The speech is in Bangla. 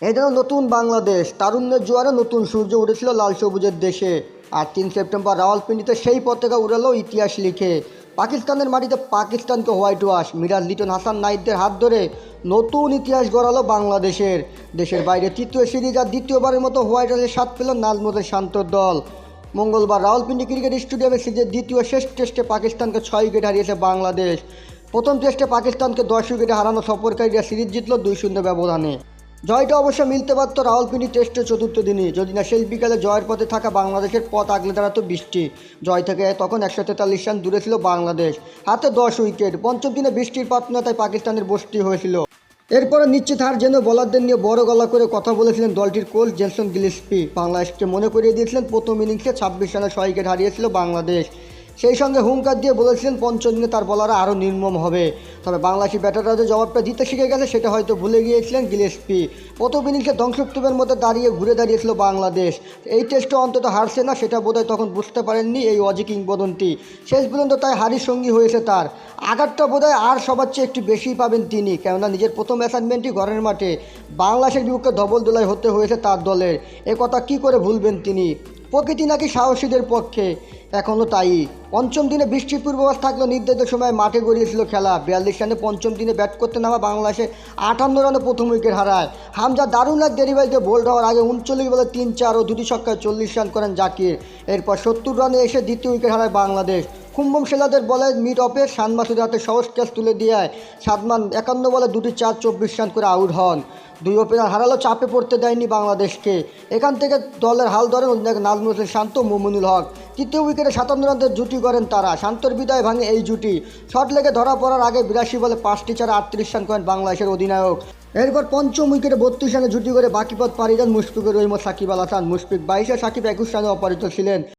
এই যেন নতুন বাংলাদেশ। তারুণ্যের জোয়ারে নতুন সূর্য উঠেছিল লাল সবুজের দেশে। আর তিন সেপ্টেম্বর রাওয়ালপিন্ডিতে সেই পতাকা উড়ালো ইতিহাস লিখে। পাকিস্তানের মাটিতে পাকিস্তানকে হোয়াইট ওয়াশ। মিরাজ লিটন হাসান নাইদদের হাত ধরে নতুন ইতিহাস গড়ালো বাংলাদেশের। দেশের বাইরে তৃতীয় সিরিজ আর দ্বিতীয়বারের মতো হোয়াইট ওয়াশের স্বাদ পেল নাজমুদের শান্তর দল। মঙ্গলবার রাওয়ালপিন্ডি ক্রিকেট স্টেডিয়ামে সিরিজের দ্বিতীয় শেষ টেস্টে পাকিস্তানকে ছয় উইকেট হারিয়েছে বাংলাদেশ। প্রথম টেস্টে পাকিস্তানকে দশ উইকেটে হারানো সফরকারীরা সিরিজ জিতল দুই শূন্য ব্যবধানে। জয়টা অবশ্য মিলতে পারত রাওয়ালপিন্ডি টেস্টের চতুর্থ দিনে। যদি না শেষ বিকালে জয়ের পথে থাকা বাংলাদেশের পথ আগলে দাঁড়াতো বৃষ্টি। জয় থেকে তখন একশো তেতাল্লিশ রান দূরে ছিল বাংলাদেশ। হাতে দশ উইকেট। পঞ্চম দিনে বৃষ্টির পাত্রতায় পাকিস্তানের বসতি হয়েছিল। এরপরে নিশ্চিত হার যেন বলারদের নিয়ে বড় গলা করে কথা বলেছিলেন দলটির কোচ জেনসন গিলিস্পি। বাংলাদেশকে মনে করিয়ে দিয়েছিলেন প্রথম ইনিংসে ছাব্বিশ রানে ছয় উইকেট হারিয়েছিল বাংলাদেশ। সেই সঙ্গে হুঙ্কার দিয়ে বলেছিলেন পঞ্চমদিনে তার বলারা আরও নির্মম হবে। তবে বাংলাদেশি ব্যাটাররা যে জবাবটা দিতে শিখে গেছে, সেটা হয়তো ভুলে গিয়েছিলেন গিলেস্পি। প্রথম ইনিংসে ধ্বংসস্তূপের মধ্যে দাঁড়িয়ে ঘুরে দাঁড়িয়েছিল বাংলাদেশ। এই টেস্টে অন্তত হারছে না, সেটা বোধহয় তখন বুঝতে পারেননি এই অজি কিংবদন্তি। শেষ পর্যন্ত তাই হারির সঙ্গী হয়েছে তার। আঘাতটা বোধহয় আর সবার চেয়ে একটু বেশিই পাবেন তিনি, কেননা নিজের প্রথম অ্যাসাইনমেন্টই ঘরের মাঠে। বাংলাদেশের বিপক্ষে ধবল দোলাই হতে হয়েছে তার দলের। এ কথা কী করে ভুলবেন তিনি? প্রকৃতি নাকি সাহসীদের পক্ষে? এখনও তাই। পঞ্চম দিনে বৃষ্টির পূর্বাভাস থাকলেও নির্ধারিত সময় মাঠে গড়িয়েছিল খেলা। বিয়াল্লিশ রানে পঞ্চম দিনে ব্যাট করতে নামা বাংলাদেশে আটান্ন রানে প্রথম উইকেট হারায়। হামজা দারুণ এক ডেলিভারিতে বোল্ড হওয়ার আগে উনচল্লিশ বলে তিন চার ও দুটি ছক্কায় চল্লিশ রান করেন জাকির। এরপর সত্তর রানে এসে দ্বিতীয় উইকেট হারায় বাংলাদেশ। কুম্বম সেলাদের বলে মিড অফে সান মাসুদের হাতে সহজ ক্যাচ তুলে দিয়ে সাদমান একান্ন বলে দুটি চার চব্বিশ রান করে আউট হন। দুই ওপেনার হারালো চাপে পড়তে দেয়নি বাংলাদেশকে। এখান থেকে দলের হাল ধরেন অধিনায়ক নাজমুল হোসেন শান্ত মোমিনুল হক। তৃতীয় উইকেটে সাতান্ন রানের জুটি করেন তারা। শান্তর বিদায় ভাঙে এই জুটি। শট লেগে ধরা পড়ার আগে বিরাশি বলে পাঁচটি চারে আটত্রিশ রান করেন বাংলাদেশের অধিনায়ক। এরপর পঞ্চম উইকেটে বত্রিশ রানে জুটি করে বাকি পথ পাড়ি দেন মুশফিকুর রহিম সাকিব আল হাসান। মুশফিক বাইশে সাকিব একুশ রানে অপরাজিত ছিলেন।